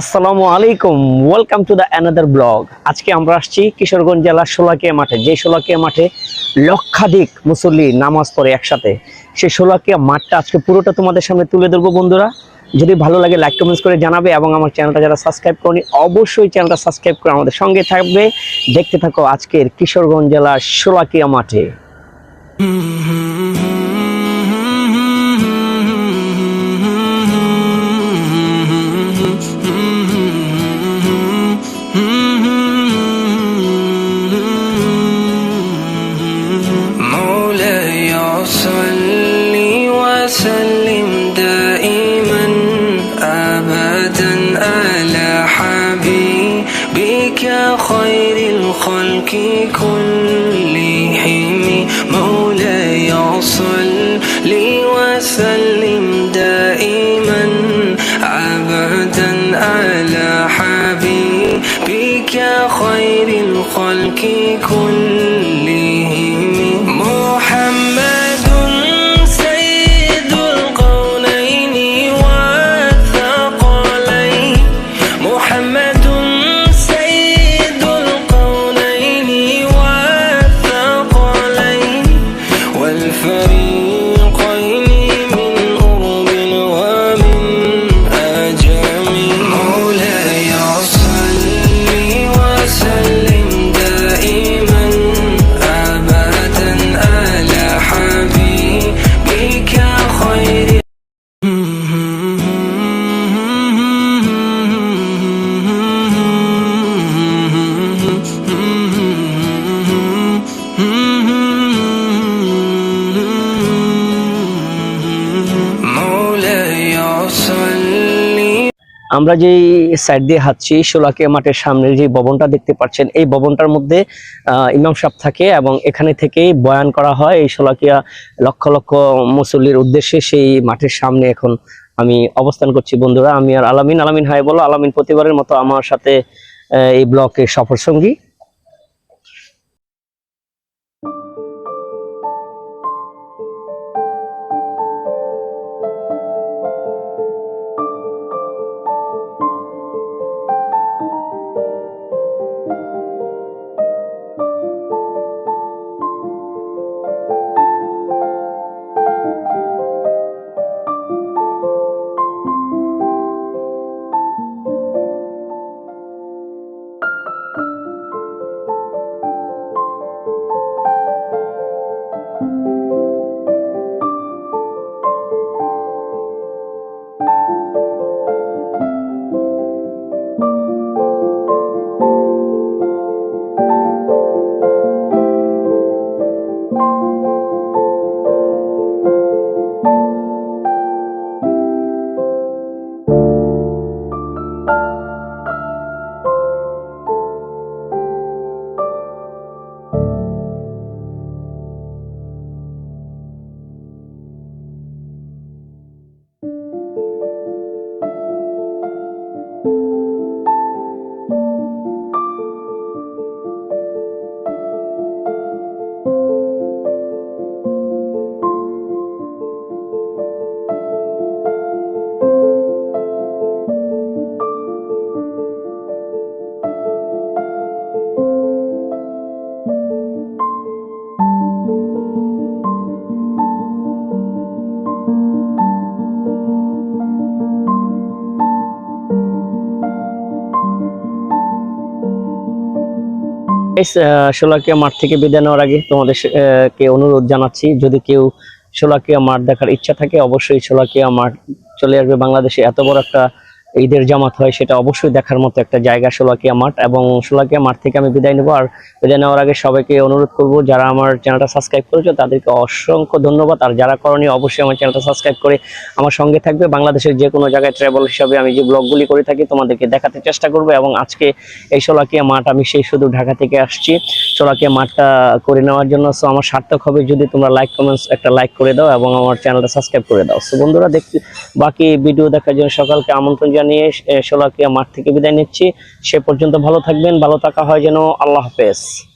আসসালামু আলাইকুম। Welcome to the another blog আজকে আমরা আসছি কিশোরগঞ্জ জেলার সোলাকিয়া মাঠে। যে সোলাকিয়া মাঠে লক্ষাধিক মুসল্লি নামাজ পড়ে একসাথে, সেই সোলাকিয়া মাঠটা আজকে পুরোটা তোমাদের সামনে তুলে ধরবো বন্ধুরা। যদি ভালো লাগে লাইক কমেন্টস করে জানাবে এবং আমার চ্যানেলটা যারা সাবস্ক্রাইব করনি, অবশ্যই চ্যানেলটা সাবস্ক্রাইব করে আমাদের সঙ্গে থাকবে। দেখতে থাকো আজকের কিশোরগঞ্জ জেলার সোলাকিয়া মাঠে। خير الخلق كلهم. مولاي صل وسلم دائما ابدا على حبيبك خير الخلق كلهم. والفريقين আমরা যেই সাইড দিয়ে হাঁটছি সোলাকিয়া মাঠের সামনের যে ভবনটা দেখতে পাচ্ছেন, এই ভবনটার মধ্যে ইমাম সাহেব থাকে এবং এখানে থেকেই বয়ান করা হয়। এই সোলাকিয়া লক্ষ লক্ষ মুসল্লির উদ্দেশ্যে সেই মাঠের সামনে এখন আমি অবস্থান করছি। বন্ধুরা, আমি আর আলামিন আলামিন হাই বলো, আলামিন প্রতিবারের মতো আমার সাথে এই ব্লকে সফর সঙ্গী সোলাকিয়া মাঠ থেকে বিদায় নেওয়ার আগে তোমাদের কে অনুরোধ জানাচ্ছি, যদি কেউ সোলাকিয়া মাঠ দেখার ইচ্ছা থাকে, অবশ্যই সোলাকিয়া মাঠ চলে আসবে বাংলাদেশে। এত বড় একটা ঈদের জামাত হয়, সেটা অবশ্যই দেখার মতো একটা জায়গা সোলাকিয়া মাঠ। এবং সোলাকিয়া মাঠ থেকে আমি বিদায় নেব। আর বিদায় নেওয়ার আগে সবাইকে অনুরোধ করব, যারা আমার চ্যানেলটা সাবস্ক্রাইব করেছ, তাদেরকে অসংখ্য ধন্যবাদ। আর যারা করনি, অবশ্যই আমার চ্যানেলটা সাবস্ক্রাইব করে আমার সঙ্গে থাকবে। বাংলাদেশের যে কোনো জায়গায় ট্রাভেল হিসাবে আমি যে ব্লগগুলি করে থাকি, তোমাদেরকে দেখাতে চেষ্টা করব। এবং আজকে এই সোলাকিয়া মাঠ, আমি সেই শুধু ঢাকা থেকে আসছি। সোলাকিয়া মাঠটা করে নেওয়ার জন্য সো আমার সার্থক হবে যদি তোমরা লাইক কমেন্টস একটা লাইক করে দাও এবং আমার চ্যানেলটা সাবস্ক্রাইব করে দাও। সো বন্ধুরা দেখতে বাকি ভিডিও দেখার জন্য সকালকে আমন্ত্রণ জানিয়ে এ, সোলাকিয়া মাঠ থেকে বিদায় নিচ্ছি। সে পর্যন্ত ভালো থাকবেন ভালো থাকা হয় যেন। আল্লাহ হাফেজ।